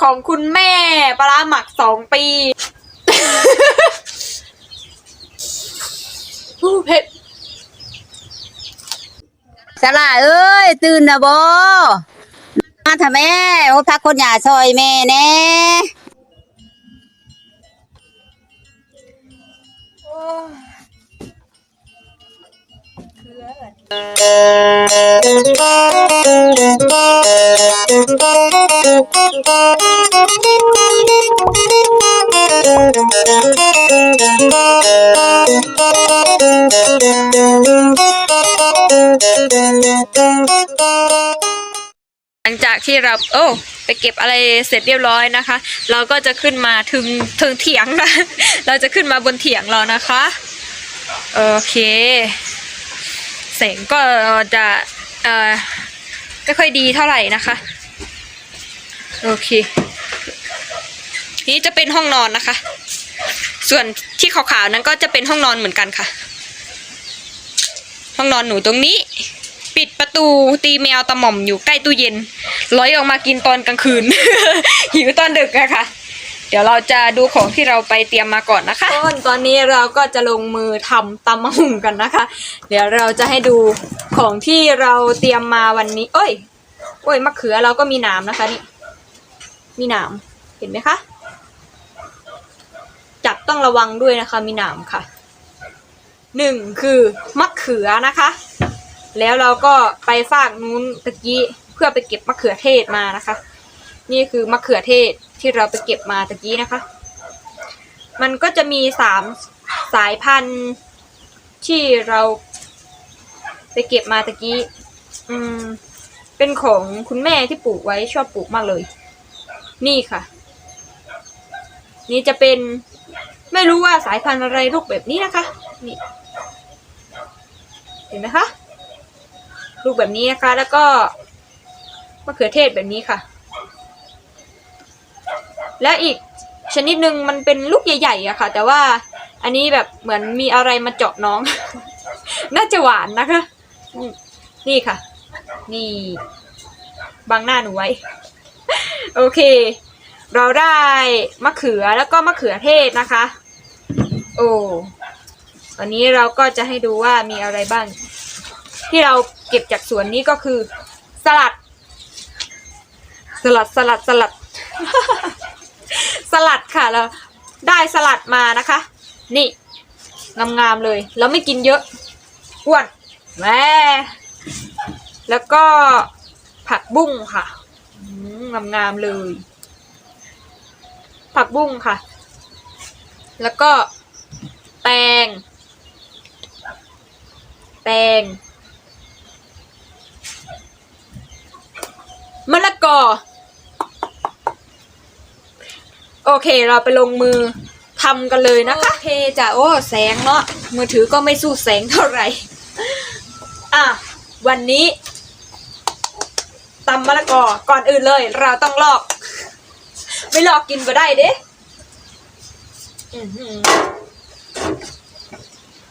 ของคุณแม่ปลาร้าหมักสองปีอู้เผ็ดสลาเอ้ย ตื่นนะบมาทำแม่โอ้พักคนหยาซอยแม่แน่ หลังจากที่เราโอ้ไปเก็บอะไรเสร็จเรียบร้อยนะคะ เราก็จะขึ้นมาถึงถึงเถียงนะ เราจะขึ้นมาบนเถียงเรานะคะ โอเค แสงก็จะเอ่อไม่ค่อยดีเท่าไหร่นะคะ โอเค นี่จะเป็นห้องนอนนะคะ ส่วนที่ขาวๆนั้นก็จะเป็นห้องนอนเหมือนกันค่ะ ห้องนอนหนูตรงนี้ ปิดประตูตีแมวตะหม่อมอยู่ใกล้ตู้เย็นร้อยออกมากินตอนกลางคืนหิวตอนดึกอะค่ะ เดี๋ยวเราจะดูของที่เราไปเตรียมมาก่อนนะคะต้นตอนนี้เราก็จะลงมือทำตำมะหุ่งกันนะคะ เดี๋ยวเราจะให้ดูของที่เราเตรียมมาวันนี้ เอ้ยโอ้ยมะเขือเราก็มีหนามนะคะนี่ มีหนามเห็นไหมคะ จับต้องระวังด้วยนะคะ มีหนามค่ะหนึ่งคือมะเขือนะคะ แล้วเราก็ไปฝากนู้นตะกี้เพื่อไปเก็บมะเขือเทศมานะคะ นี่คือมะเขือเทศ ที่เราไปเก็บมาตะกี้นะคะ มันก็จะมีสามสายพันธุ์ที่เราไปเก็บมาตะกี้ อืม เป็นของคุณแม่ที่ปลูกไว้ชอบปลูกมากเลย นี่ค่ะ นี่จะเป็นไม่รู้ว่าสายพันธุ์อะไรลูกแบบนี้นะคะ นี่ เห็นไหมคะ ลูกแบบนี้นะคะ แล้วก็มะเขือเทศแบบนี้ค่ะ และอีกชนิดหนึ่งมันเป็นลูกใหญ่ๆอะค่ะ แต่ว่าอันนี้แบบเหมือนมีอะไรมาเจาะน้อง น่าจะหวานนะคะ นี่ค่ะ นี่บังหน้าหนูไว้ โอเค เราได้มะเขือแล้วก็มะเขือเทศนะคะ โอ้วันนี้เราก็จะให้ดูว่ามีอะไรบ้าง ที่เราเก็บจากสวนนี้ก็คือ สลัด สลัดสลัดสลัด สลัดค่ะเราได้สลัดมานะคะ นี่งามๆเลย แล้วไม่กินเยอะอ้วนแหมแล้วก็ผักบุ้งค่ะงามๆเลย ผักบุ้งค่ะ แล้วก็แตง แตงมะละกอ โอเคเราไปลงมือทำกันเลยนะคะโอเคจ้ะโอ้แสงเนาะมือถือก็ไม่สู้แสงเท่าไหร่ อะ วันนี้ตำมะละกอก่อนอื่นเลย เราต้องลอก ไม่ลอกกินก็ได้เด้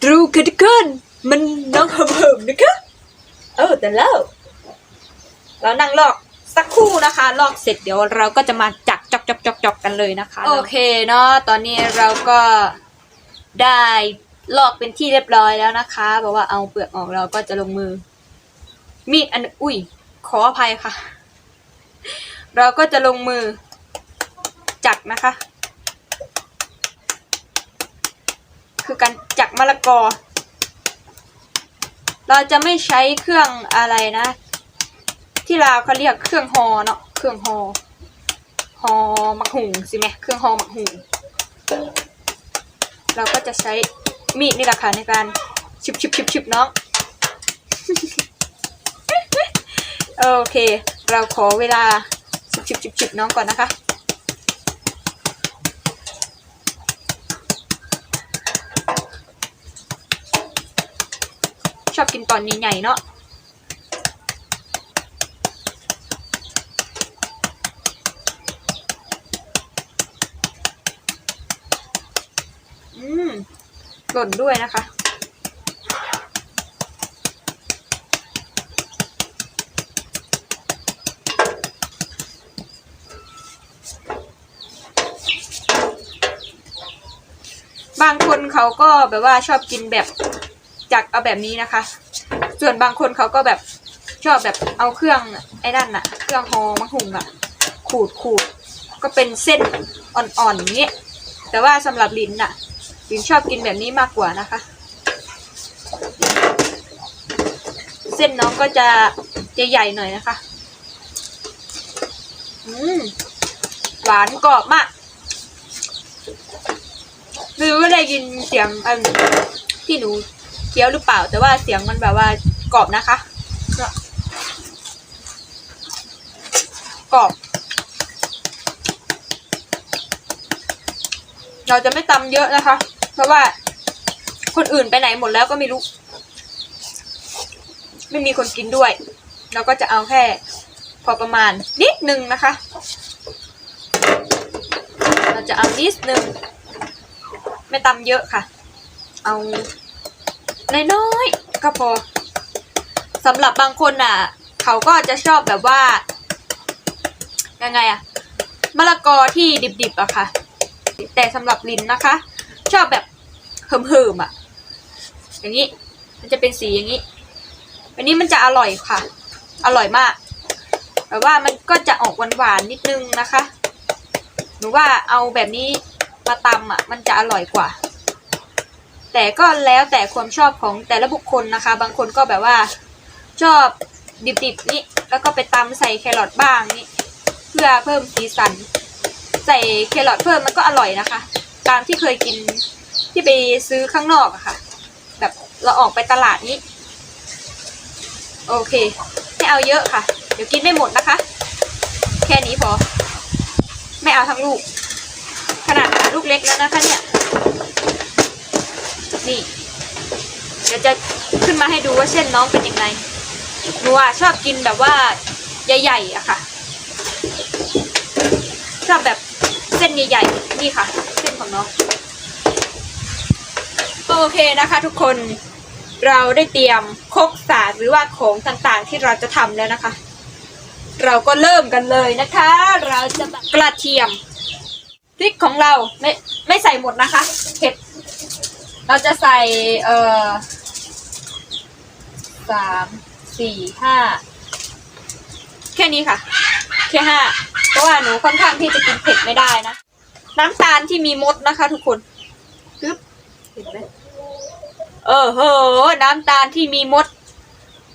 ดูกันทุกคนมันน้องเหิมนะคะเออแต่แล้ว เรานั่งลอกสักครู่นะคะ ลอกเสร็จเดี๋ยวเราก็จะมาจัก จอกจอกจอกจอกกันเลยนะคะโอเคเนาะตอนนี้เราก็ได้ลอกเป็นที่เรียบร้อยแล้วนะคะบอกว่าเอาเปลือกออกเราก็จะลงมือ มีดอันอุ้ย ขออภัยค่ะ เราก็จะลงมือ จักนะคะ คือการจักมะละกอ เราจะไม่ใช้เครื่องอะไรนะ ที่ลาวเขาเรียกเครื่องฮอเนาะเครื่องฮอ ฮอหมักหุงสิแม่เครื่องฮอหมักหุงเราก็จะใช้มีดนี่แหละค่ะในการชิบชิบชิบชิบน้องโอเค เราขอเวลาชิบชิบชิบชิบน้องก่อนนะคะชอบกินตอนนี้ใหญ่เนาะ ป่นด้วยนะคะ บางคนเขาก็แบบว่าชอบกินแบบจากเอาแบบนี้นะคะ ส่วนบางคนเขาก็แบบชอบแบบเอาเครื่องไอ้นั่นน่ะ เครื่องหอมะหุงอะขูดขูดก็เป็นเส้นอ่อนๆอย่างนี้แต่ว่าสำหรับลิ้นน่ะ ลินชอบกินแบบนี้มากกว่านะคะ เส้นน้องก็จะจะใหญ่หน่อยนะคะ อืมหวานกรอบมากไม่รู้ว่าได้ยินเสียงอที่หนูเคี้ยวหรือเปล่า แต่ว่าเสียงมันแบบว่ากรอบนะคะกรอบ เราจะไม่ตำเยอะนะคะ เพราะว่า คนอื่นไปไหนหมดแล้วก็ไม่รู้ ไม่มีคนกินด้วย เราก็จะเอาแค่ พอประมาณนิดนึงนะคะ เราจะเอานิดนึง ไม่ตำเยอะค่ะ เอาน้อยๆก็พอสำหรับบางคนอะ เขาก็จะชอบแบบว่ายังไงอะมะละกอที่ดิบๆอะค่ะ แต่สำหรับลินนะคะ ชอบแบบเหิมๆอะ อย่างนี้ มันจะเป็นสีอย่างนี้ อันนี้มันจะอร่อยค่ะ อร่อยมาก แต่ว่ามันก็จะออกหวานๆนิดนึงนะคะ หนูว่าเอาแบบนี้มาตำอะ มันจะอร่อยกว่า แต่ก็แล้วแต่ความชอบของแต่ละบุคคลนะคะ บางคนก็แบบว่า ชอบดิบๆนี่ แล้วก็ไปตำใส่แครอทบ้างนี่ เพื่อเพิ่มสีสัน ใส่แครอทเพิ่มมันก็อร่อยนะคะ ตามที่เคยกินที่ไปซื้อข้างนอกอะค่ะ แบบเราออกไปตลาดนี้ โอเคไม่เอาเยอะค่ะ เดี๋ยวกินไม่หมดนะคะ แค่นี้พอ ไม่เอาทั้งลูก ขนาดลูกเล็กแล้วนะคะเนี่ย นี่ เดี๋ยวจะขึ้นมาให้ดูว่าเส้นน้องเป็นยังไงหนูอะชอบกินแบบว่าใหญ่ๆอะค่ะ ชอบแบบ ใหญ่ๆ นี่ค่ะ เส้นของน้อง โอเคนะคะทุกคนเราได้เตรียมคกสากหรือว่าของต่างๆ ที่เราจะทำแล้วนะคะ เราก็เริ่มกันเลยนะคะ เราจะแบบกระเทียมพริกของเราไม่ไม่ใส่หมดนะคะเผ็ดเราจะใส่เอ่อสามสี่ห้าแค่นี้ค่ะ แค่ห้าเพราะว่าหนูค่อนข้างที่จะกินเผ็ดไม่ได้นะ น้ำตาลที่มีมดนะคะ ทุกคนปึ๊บเห็นไหมเออโหน้ำตาลที่มีมด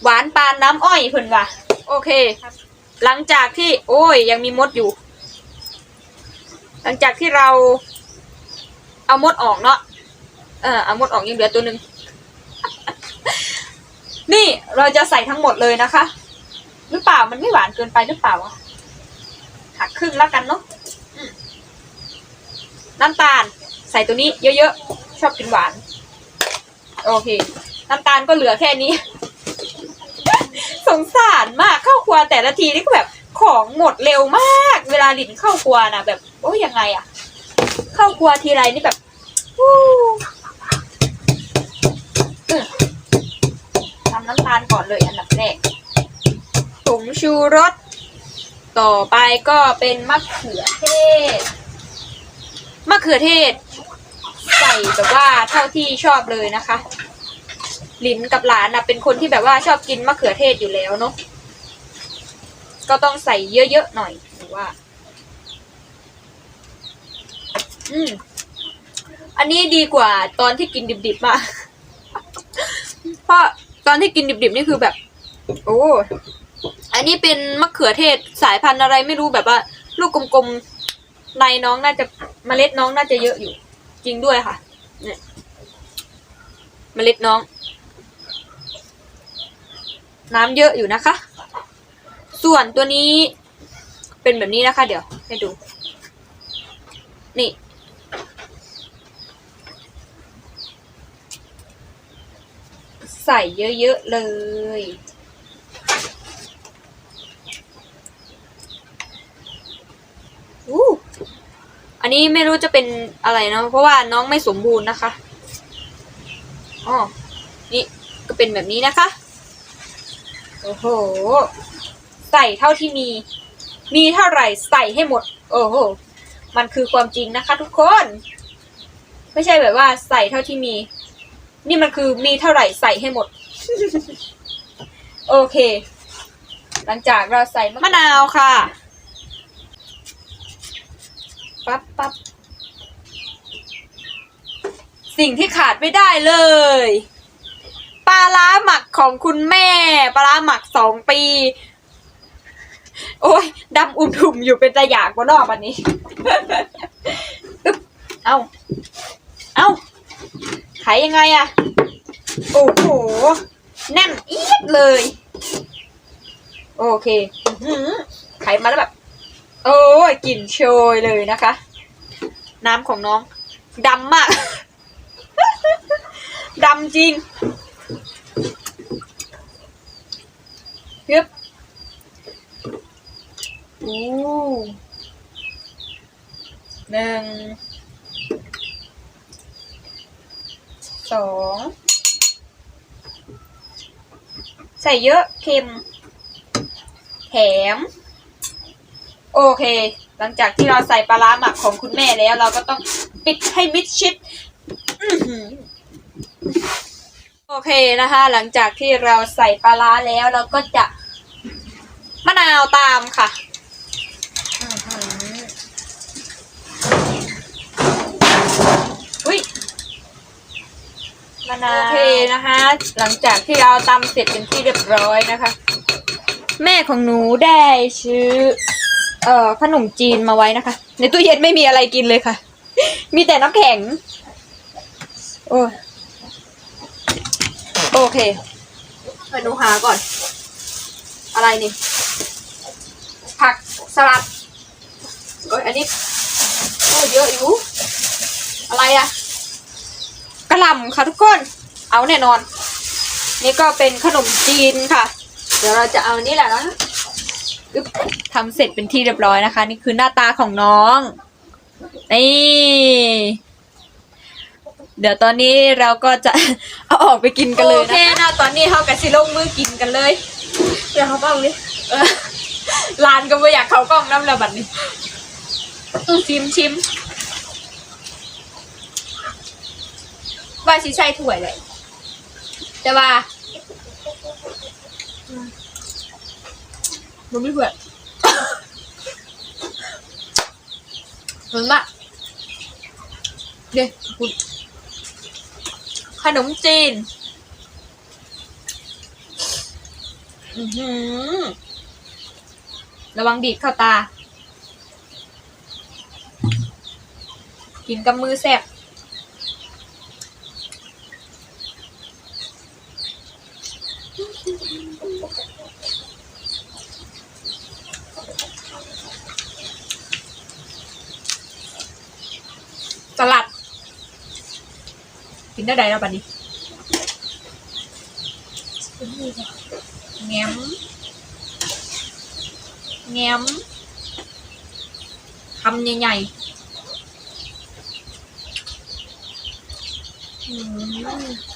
หวานปานน้ำอ้อยเพิ่นว่ะโอเคหลังจากที่ โอ้ย ยังมีมดอยู่ หลังจากที่เรา เอามดออกเนาะเออเอามดออกยังเหลือตัวหนึ่งนี่เราจะใส่ทั้งหมดเลยนะคะ หรือเปล่ามันไม่หวานเกินไปหรือเปล่าอะหักครึ่งแล้วกันเนาะอืม น้ำตาลใส่ตัวนี้เยอะๆ ชอบกินหวาน โอเค น้ำตาลก็เหลือแค่นี้ สงสารมากเข้าครัวแต่ละทีนี่ก็แบบของหมดเร็วมาก เวลาหลินเข้าครัวนะแบบโอ้ยยังไงอะเข้าครัวทีไรนี่แบบทำน้ำตาลก่อนเลยอันดับแรกผงชูรส ต่อไปก็เป็นมะเขือเทศ มะเขือเทศ ใส่แบบว่าเท่าที่ชอบเลยนะคะลินกับหลานนะเป็นคนที่แบบว่าชอบกินมะเขือเทศอยู่แล้วเนาะก็ต้องใส่เยอะๆหน่อยหรือว่า อืม อันนี้ดีกว่าตอนที่กินดิบๆมากเพราะตอนที่กินดิบๆนี่คือแบบ โอ้อันนี้เป็นมะเขือเทศสายพันธุ์อะไรไม่รู้แบบว่า ลูกกลมๆ ในน้องน่าจะเมล็ดน้องน่าจะเยอะอยู่ จริงด้วยค่ะ เนี่ยเมล็ดน้อง น้ำเยอะอยู่นะคะ ส่วนตัวนี้เป็นแบบนี้นะคะ เดี๋ยวให้ดู นี่ ใส่เยอะ ๆ เลยอู้ อันนี้ไม่รู้จะเป็นอะไรเนาะเพราะว่าน้องไม่สมบูรณ์นะคะอ๋อนี่ก็เป็นแบบนี้นะคะ โอ้โห ใส่เท่าที่มี มีเท่าไหร่ใส่ให้หมด โอ้โห มันคือความจริงนะคะ ทุกคน ไม่ใช่แบบว่าใส่เท่าที่มี นี่มันคือมีเท่าไหร่ใส่ให้หมด โอเค หลังจากเราใส่มะนาวค่ะ ปั๊บปั๊บสิ่งที่ขาดไม่ได้เลย ปลาล้าหมักของคุณแม่ ปลาล้าหมักสองปี โอ้ยดำอุ่มๆอยู่เป็นตะหยากบนนอกวันนี้อึ๊บเอาเอาขายยังไงอะโอ้โห แน่นเอียดเลย โอเคหือไขมาแล้วแบบ โอ้ยกลิ่นโชยเลยนะคะ น้ำของน้องดำมาก ดำจริงฮึบอู้หนึ่ง สอง ใส่เยอะเค็ม แถม โอเค หลังจากที่เราใส่ปลาร้าหมักของคุณแม่แล้วเราก็ต้องปิดให้มิดชิดโอเคนะคะ หลังจากที่เราใส่ปลาร้าแล้วเราก็จะมะนาวตามค่ะอุ้ยมะนาวโอเคนะคะ หลังจากที่เราตำเสร็จเป็นที่เรียบร้อยนะคะ แม่ของหนูได้ซื้อ เอ่อขนมจีนมาไว้นะคะ ในตู้เย็นไม่มีอะไรกินเลยค่ะ มีแต่น้ำแข็ง โอ้โอเคไปหนูหาก่อน อะไรนี่ ผักสลัดโอ้ยอันนี้โอ้เยอะอยู่ อะไรอะกระหล่ำค่ะทุกคน เอาแน่นอน นี่ก็เป็นขนมจีนค่ะ เดี๋ยวเราจะเอานนี้แหละนะ อึ๊บทำเสร็จเป็นที่เรียบร้อยนะคะ นี่คือหน้าตาของน้อง นี่ เดี๋ยวตอนนี้เราก็จะ เอาออกไปกินกันเลยนะโอเคนะตอนนี้เขากับสิลงมือกินกันเลยเดี๋ยวเขาบ้างดิเออร้านก็ไม่อยากเขากล้องน้ำระบัดนี้อื้อชิมชิมว่าสิใช่ถ้วยเลยแต่ว่า มันไม่เผื่อเหมือนว่าเดี๋ยวคุณขนมจีน อือหือ ระวังดีดเข้าตา กินกับมือแซ่บ ลัด กินได้ไดแล้วบัดนี้แง้มแง้มคำใหญ่ๆอืม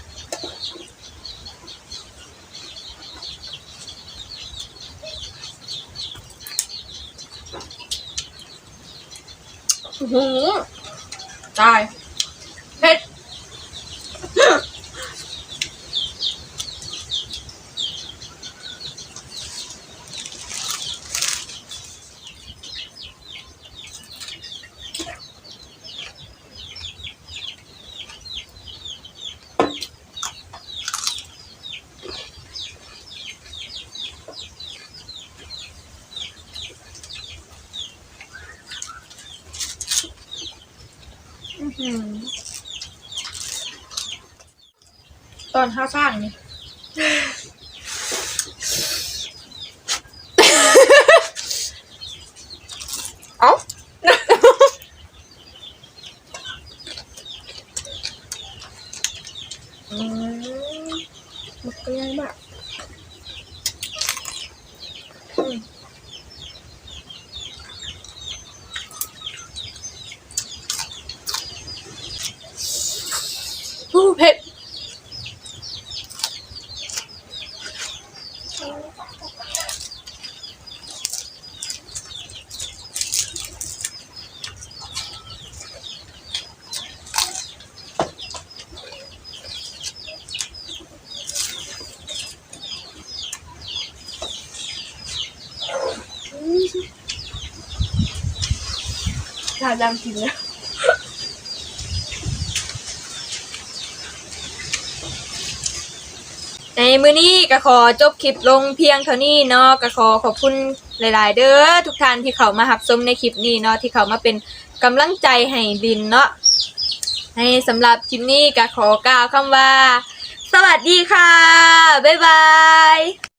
โอ้โหตายเผ็ด อื้อหือ ตอนข้าวสร้างนี่ เอ้า อืมมันก็ยังแบบอืม ทาดำกินแล้วในมือนี้ก็ขอจบคลิปลงเพียงเท่านี้เนาะก็ขอขอบคุณหลาย ๆ เด้อทุกท่านที่เขามารับชมในคลิปนี้เนาะที่เขามาเป็นกำลังใจให้ลินเนาะในสำหรับคลิปนี้ก็ขอกล่าวคำว่า สวัสดีค่ะ บ๊ายบาย